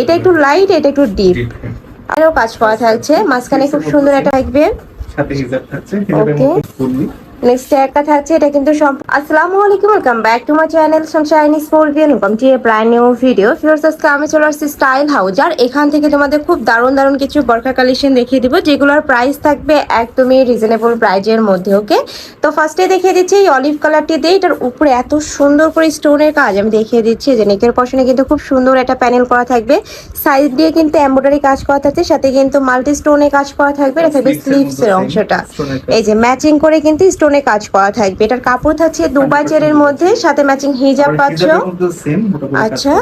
এটা একটু লাইট এটা একটু ডিপ হ্যাঁ। আরও কাজ করা থাকছে মাঝখানে খুব সুন্দর একটা থাকবে সাথে নেক্সট একটা থাকছে এটা কিন্তু আসসালামু আলাইকুম welcome back to my channel sunshine sportian welcome to a brand new video Firoz আজকে আমি চলে আসছি স্টাইল হাউস আর এখান থেকে তোমাদের খুব দারুণ দারুণ কিছু বরকা কালেকশন দেখিয়ে দিব যেগুলোর প্রাইস থাকবে একদমই রিজনেবল প্রাইজের মধ্যে ওকে তো ফার্স্টে দেখিয়ে দিচ্ছি এই অলিভ কালারটি দিয়ে এটার উপরে এত সুন্দর করে স্টোনের কাজ আমি দেখিয়ে দিচ্ছি যে নেকের পশনে কিন্তু খুব সুন্দর একটা প্যানেল করা থাকবে। সাইড দিয়ে কিন্তু এমব্রয়ডারি কাজ করা থাকছে সাথে কিন্তু মাল্টি স্টোনে কাজ করা থাকবে এটা থাকবে Sleeves এর স্লিভস এর মধ্যে অংশটা। এই যে ম্যাচিং করে কিন্তু স্টোনে কাজ করা থাকবে। এটার কাপড় থাকছে দুবাই চেরের মধ্যে সাথে ম্যাচিং হিজাব পাচ্ছ। আচ্ছা।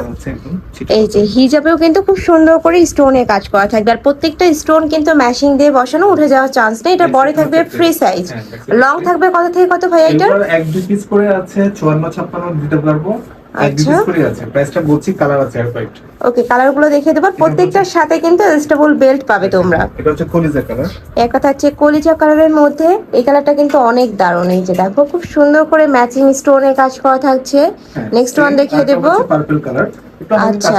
এই যে হিজাবেও কিন্তু খুব সুন্দর করে স্টোনে কাজ করা থাকবে। আর প্রত্যেকটা স্টোন কিন্তু ম্যাশিং দিয়ে বসানো উঠে যাওয়ার চান্স নেই। এটা বড় থাকবে ফ্রি সাইজ লং থাকবে কত থেকে কত ভাই এটা এক দুই পিস করে আছে চুয়ান্ন ছাপ্পান্ন দিতে পারব আচ্ছা। আছে। প্রাইসটা বলছি কালার আছে আর কয়েকটা। ওকে কালারগুলো দেখিয়ে দেবো। প্রত্যেকটার সাথে কিন্তু অ্যাডজাস্টেবল বেল্ট পাবে তোমরা। এটা হচ্ছে কলিজা কালার একটা থাকছে কলিজা কালারের মধ্যে এই কালারটা কিন্তু অনেক দারুণ। এই যে দেখো খুব সুন্দর করে ম্যাচিং স্টোনের কাজ করা থাকছে। হ্যাঁ, নেক্সট ওয়ান দেখিয়ে দেবো। পার্পল কালার আচ্ছা।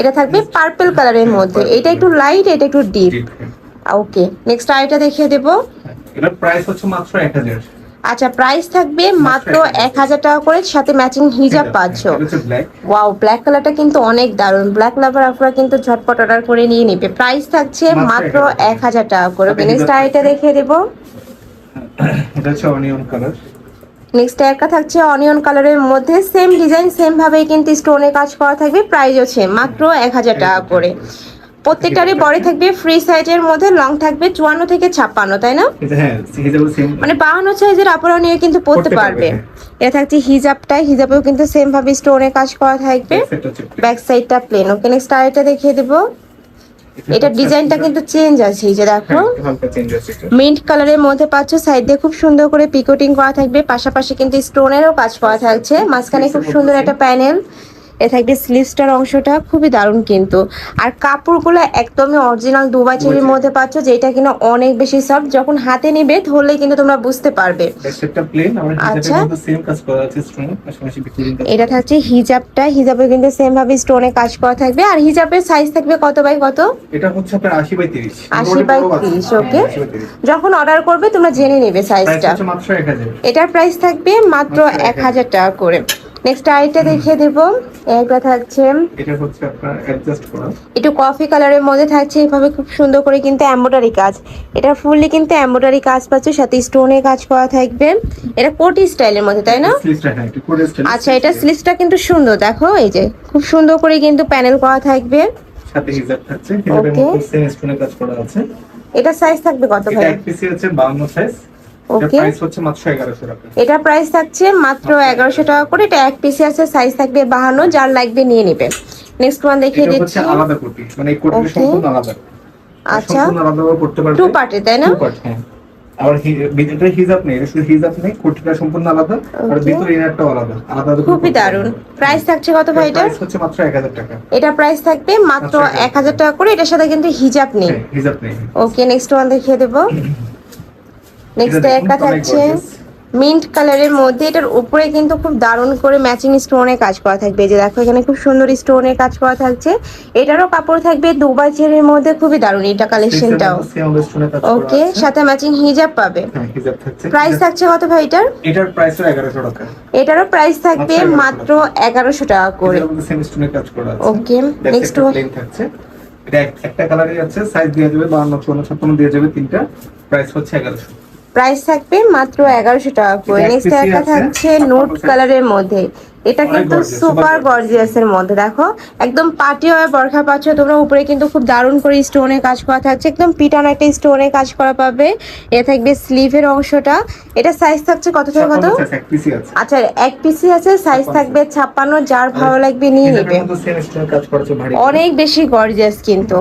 এটা থাকবে পার্পল কালারের মধ্যে। এটা একটু লাইট এটা একটু ডিপ ওকে নেক্সট আরেকটা দেখিয়ে দেবো। এটার প্রাইস হচ্ছে মাত্র আচ্ছা প্রাইস থাকবে মাত্র এক হাজার টাকা করে সাথে ম্যাচিং হিজাব পাচ্ছ। ওয়াও ব্ল্যাক কালারটা কিন্তু অনেক দারুণ। ব্ল্যাক লাভার আপনারা কিন্তু ঝটপট অর্ডার করে নিয়ে নিবে। প্রাইস থাকছে মাত্র এক হাজার টাকা। করে। নেক্সট আরেকটা দেখিয়ে দেবো। এটা হচ্ছে অনিয়ন কালার নেক্সট একটা থাকছে অনিয়ন কালারের মধ্যে। সেম ডিজাইন সেম ভাবেই কিন্তু স্টোনে কাজ করা থাকবে। প্রাইস হচ্ছে মাত্র এক হাজার টাকা করে। প্রত্যেকটারই বড় থাকবে ফ্রি সাইজের মধ্যে লং থাকবে চুয়ান্ন থেকে ছাপ্পান্ন তাই না? হ্যাঁ মানে বাহান্ন সাইজের আপনারা নিয়ে কিন্তু পড়তে পারবে পারবে, এটা থাকছে হিজাবটাই হিজাবেও কিন্তু সেম ভাবে স্টোনে কাজ করা থাকবে। ব্যাক সাইডটা প্লেন ওকে নেক্সট আরেকটা দেখিয়ে দেবো। এটা ডিজাইনটা কিন্তু চেঞ্জ আছে এই যে দেখো। হ্যাঁ, আছে মিন্ট কালারের মধ্যে পাচ্ছ সাইড দিয়ে খুব সুন্দর করে পিকোটিং করা থাকবে। পাশাপাশি কিন্তু স্টোনেরও কাজ করা থাকছে। মাঝখানে খুব সুন্দর একটা প্যানেল এ থাকবে স্লিভসটার অংশটা খুবই দারুণ কিন্তু। আর কাপড়গুলো একদমই অরিজিনাল দুবাই চেরির মধ্যে পাচ্ছ যেটা কিনা অনেক বেশি সফট যখন হাতে নিবে ধরলে কিন্তু তোমরা বুঝতে পারবে। আচ্ছা। এটা থাকছে হিজাবটা। হিজাবে কিন্তু সেম ভাবে স্টোনে কাজ করা থাকবে। আর হিজাবের সাইজ থাকবে কত বাই কত? এটা হচ্ছে আপনার 80 বাই 30 আশি বাই তিরিশ ওকে যখন অর্ডার করবে তোমরা জেনে নেবে সাইজটা মাত্র 1000 এটার প্রাইস থাকবে মাত্র মাত্র এক হাজার। টাকা করে। নেক্সট আরেকটা দেখিয়ে দেব। একটা থাকছে। এটা হচ্ছে আপনার অ্যাডজাস্ট করা। একটু কফি কালারের মধ্যে থাকছে এভাবে খুব সুন্দর করে কিন্তু এমব্রয়ডারি কাজ। এটা ফুললি কিন্তু এমব্রয়ডারি কাজ পাচ্ছে সাথে স্টোনের কাজ করা থাকবে। এটা কোটি স্টাইলের মধ্যে তাই না? হ্যাঁ আচ্ছা এটা স্লিভসটা কিন্তু সুন্দর দেখো এই যে খুব সুন্দর করে কিন্তু প্যানেল করা থাকবে। সাথে হিজাব থাকছে হিজাবের মধ্যে সেম স্টোনের কাজ করা আছে। এটা সাইজ থাকবে কত এটা ভাই? এক পিসি আছে 52 সাইজ এটা Okay. প্রাইস হচ্ছে মাত্র 1100 টাকা। এটা প্রাইস থাকছে মাত্র এগারোশো টাকা করে। এটা এক পিসে আছে সাইজ থাকবে বাহান্ন যার লাগবে নিয়ে নেবে। নেক্সট ওয়ান দেখিয়ে এটা দিচ্ছি। হচ্ছে আলাদা কোটি মানে এই কোটিটা সম্পূর্ণ আলাদা। আচ্ছা। সম্পূর্ণ আলাদা করতে পারবে। টু পার্টে তাই না? টু পার্ট হ্যাঁ। আবার ভিতরে হিজাব নেই শুধু হিজাব নেই কোটিটা সম্পূর্ণ আলাদা। আর ভিতরে ইনারটাও আলাদা আলাদা খুবই পারবে। প্রাইস থাকছে কত ভাই এটা প্রাইস হচ্ছে মাত্র 1000 টাকা। এটা প্রাইস থাকবে মাত্র মাত্র এক হাজার টাকা করে। এটার সাথে কিন্তু হিজাব নেই। হ্যাঁ, হিজাব নেই। ওকে নেক্সট ওয়ান দেখিয়ে দেবো। নেক্সট একটা থাকছে মিন্ট কালারের মধ্যে। এটার উপরে কিন্তু খুব দারুণ করে ম্যাচিং স্টোনের কাজ করা থাকবে। যে দেখো এখানে খুব সুন্দর স্টোনের কাজ করা থাকছে। এটারও কাপড় থাকবে দুবাই চেরির মধ্যে খুবই দারুণ এটা কালেকশনটাও ওকে সাথে ম্যাচিং হিজাব পাবে। হ্যাঁ থাকছে। প্রাইস থাকছে কত ভাই এটার? এটার প্রাইস 1100 টাকা। এটারও প্রাইস থাকবে মাত্র এগারোশো টাকা। করে। ওকে নেক্সট থাকছে। এটা একটা কালারই আছে সাইজ দেওয়া যাবে 52 54 56 দেওয়া যাবে তিনটা। প্রাইস হচ্ছে 1100 প্রাইস থাকবে মাত্র এগারোশো টাকা করে। নেক্সট একটা থাকছে নোট কালারের মধ্যে। এটা কিন্তু সুপার super গর্জিয়াসের মধ্যে দেখো। একদম পার্টি হয়ে বরখা পাচ্ছ তোমরা উপরে কিন্তু খুব দারুণ করে স্টোনে কাজ করা থাকছে। একদম পিটানো একটা স্টোনে কাজ করা পাবে। এ থাকবে স্লিভের অংশটা। এটা সাইজ থাকছে কত থেকে কত? 56 size এক পিসই আছে। আচ্ছা এক পিসি আছে সাইজ থাকবে ছাপ্পান্ন যার ভালো লাগবে নিয়ে নেবে। অনেক বেশি গর্জিয়াস কিন্তু।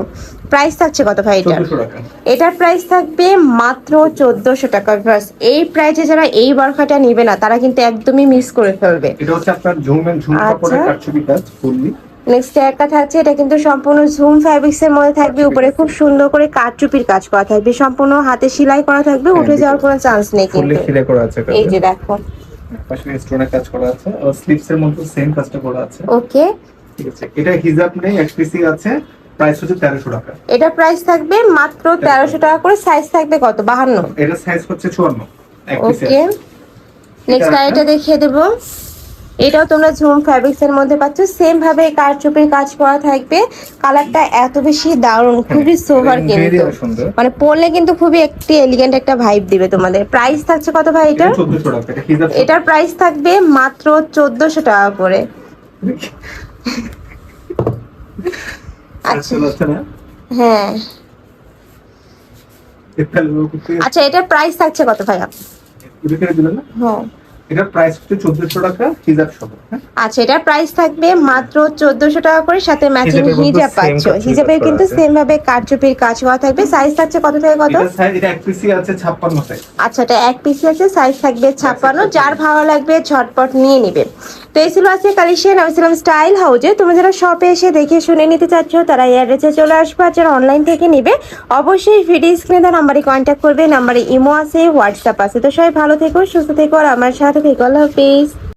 প্রাইস থাকছে কত ভাই এটা এটার প্রাইস থাকবে মাত্র চোদ্দশো টাকা। এই প্রাইসে যারা এই বরখাটা নিবে না তারা কিন্তু একদমই মিস করে ফেলবে। এটা হচ্ছে আপনার ঝুম এন্ড ঝুম আচ্ছা। কাপড়ের কাটছবি কাজ ফুললি নেক্সট একটা থাকছে এটা কিন্তু সম্পূর্ণ ঝুম ফ্যাব্রিক্স এর মধ্যে থাকবে উপরে খুব সুন্দর করে কাজ করা থাকবে সম্পূর্ণ হাতে সেলাই করা থাকবে উঠে যাওয়ার কোনো চান্স নেই কিন্তু। খিলে করা আছে এই যে দেখো। পাশে স্টোনের কাজ করা আছে আর স্লিভস এর মধ্যে সেম কাজটা করা আছে। ওকে ঠিক আছে। এটা হিজাব নেই এক আছে প্রাইস হচ্ছে তেরোশো টাকা। এটা প্রাইস থাকবে মাত্র তেরোশো। টাকা করে সাইজ থাকবে কত? বাহান্ন। এটা সাইজ হচ্ছে ওকে নেক্সট আইটা দেখিয়ে দেবো। এটাও তোমরা ঝুম ফ্যাব্রিক্স এর মধ্যে পাচ্ছ। সেম ভাবে কারচুপির কাজ করা থাকবে। কালারটা এত বেশি দারুণ খুবই সোভার কিন্তু। মানে পরলে কিন্তু খুবই একটি এলিগেন্ট একটা ভাইব দিবে তোমাদের। প্রাইস থাকছে কত ভাই এটা এটার প্রাইস থাকবে মাত্র চোদ্দশো টাকা করে। আচ্ছা হ্যাঁ। আচ্ছা এটার প্রাইস থাকছে কত ভাইয়া উল্লেখ দিলেন না? হ্যাঁ। এটার প্রাইস হচ্ছে চোদ্দশো টাকা হিজাব সহ হ্যাঁ? আচ্ছা এটার প্রাইস থাকবে মাত্র চোদ্দশো টাকা করে সাথে ম্যাচিং হিজাব পাচ্ছ। হিজাবের কিন্তু। সেম ভাবে কারচুপির কাজ করা থাকবে। সাইজ থাকছে কত থেকে কত? এটা সাইজ এটা এক পিসি আছে ছাপ্পান্ন সাইজ আচ্ছা এটা এক পিসি আছে সাইজ থাকবে ছাপ্পান্ন। যার ভালো লাগবে ঝটপট নিয়ে নিবে। তো এই ছিল আজকে কালেকশন। আমি ছিলাম স্টাইল হাউজে। তুমি যারা শপে এসে দেখে শুনে নিতে চাচ্ছ, তারা এই অ্যাড্রেসে চলে আসবে। আর যারা অনলাইন থেকে নিবে, অবশ্যই ভিডিও স্ক্রিনে তার নাম্বারে কন্ট্যাক্ট করবে। নাম্বারে ইমো আছে হোয়াটসঅ্যাপ আছে। তো সবাই ভালো থেকো, সুস্থ থেকো, আর আমার সাথে থেকো। আল্লাহ হাফিজ।